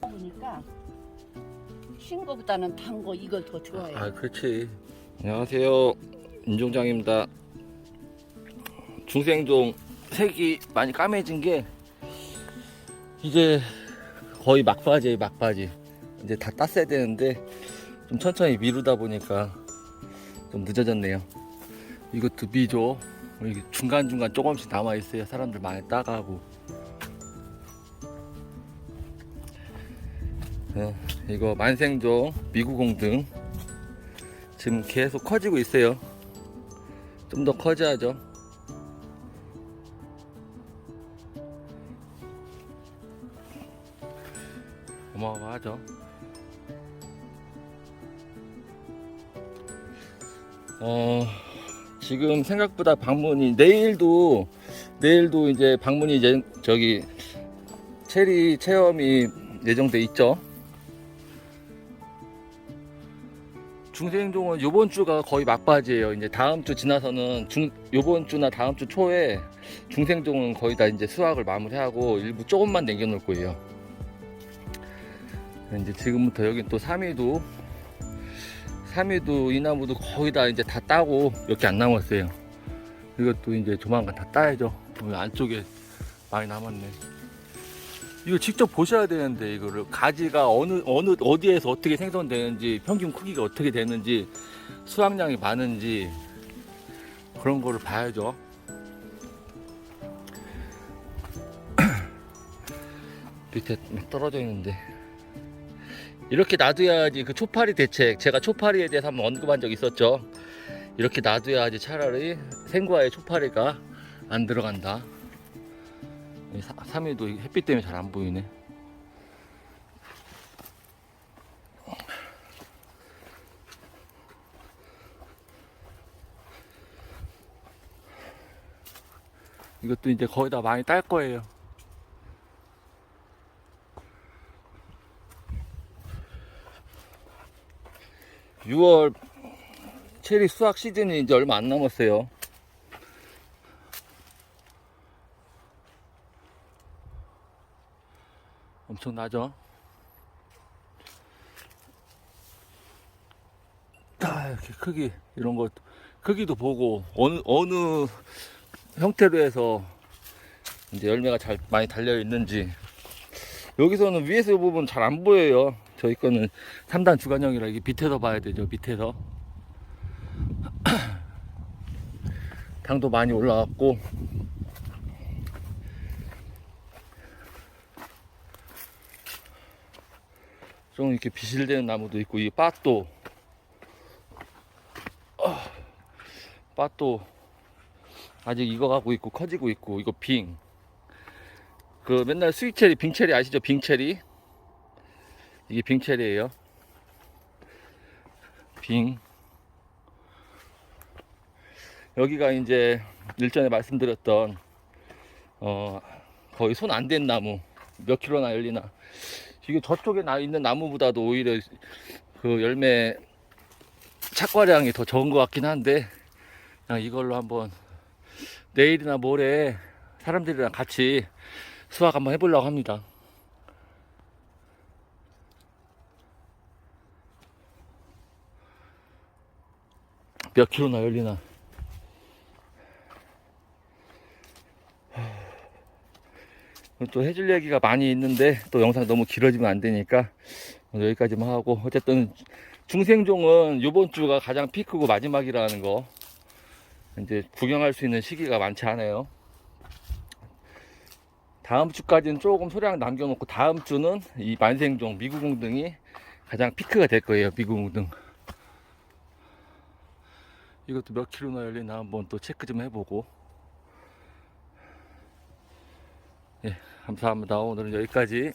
먹으니까 신 거보다는 단 거 이걸 더 좋아해. 아 그렇지. 안녕하세요. 인종장입니다. 중생종 색이 많이 까매진 게 이제 거의 막바지에요 막바지. 이제 다 땄어야 되는데 좀 천천히 미루다 보니까 좀 늦어졌네요. 이것도 미죠 중간중간 조금씩 남아있어요. 사람들 많이 따가고 어, 이거 만생종 미구공등 지금 계속 커지고 있어요. 좀 더 커져야죠. 어마어마하죠. 어, 지금 생각보다 방문이 내일도 내일도 이제 방문이 이제 저기 체리 체험이 예정돼 있죠. 중생종은 요번 주가 거의 막바지예요. 이제 다음 주 지나서는 중 요번 주나 다음 주 초에 중생종은 거의 다 이제 수확을 마무리하고 일부 조금만 남겨 놓을 거예요. 이제 지금부터 여긴 또 삼이도 삼이도 이 나무도 거의 다 이제 다 따고 몇 개 안 남았어요. 이것도 이제 조만간 다 따야죠. 여기 안쪽에 많이 남았네. 이거 직접 보셔야 되는데 이거를 가지가 어느 어느 어디에서 어떻게 생성되는지 평균 크기가 어떻게 되는지 수확량이 많은지 그런 거를 봐야죠. 밑에 떨어져 있는데 이렇게 놔둬야지 그 초파리 대책 제가 초파리에 대해서 한번 언급한 적 있었죠. 이렇게 놔둬야지 차라리 생과에 초파리가 안 들어간다. 3일도 햇빛 때문에 잘 안 보이네. 이것도 이제 거의 다 많이 딸 거예요. (6월) 체리 수확 시즌이 이제 얼마 안 남았어요. 엄청나죠? 아, 이렇게 크기 이런 거 크기도 보고 어느 어느 형태로 해서 이제 열매가 잘 많이 달려 있는지 여기서는 위에서 보면 잘 안 보여요. 저희 거는 3단 주간형이라 이게 밑에서 봐야 되죠. 밑에서 당도 많이 올라왔고 좀 이렇게 비실대는 나무도 있고 이 밭도 어, 밭도 아직 익어가고 있고 커지고 있고 이거 빙. 그 맨날 스위체리 빙체리 아시죠? 빙체리. 이게 빙체리예요. 빙. 여기가 이제 일전에 말씀드렸던 어 거의 손안댄 나무 몇 킬로나 열리나 이게 저쪽에 나 있는 나무보다도 오히려 그 열매 착과량이 더 적은 것 같긴 한데 그냥 이걸로 한번 내일이나 모레 사람들이랑 같이 수확 한번 해보려고 합니다. 몇 킬로나 열리나. 또 해줄 얘기가 많이 있는데 또 영상 너무 길어지면 안 되니까 여기까지만 하고 어쨌든 중생종은 이번 주가 가장 피크고 마지막이라는 거 이제 구경할 수 있는 시기가 많지 않아요. 다음 주까지는 조금 소량 남겨놓고 다음 주는 이 만생종 미구공등이 가장 피크가 될 거예요. 미구공등. 이것도 몇 킬로나 열리나 한번 또 체크 좀 해보고 예, 감사합니다. 오늘은 여기까지.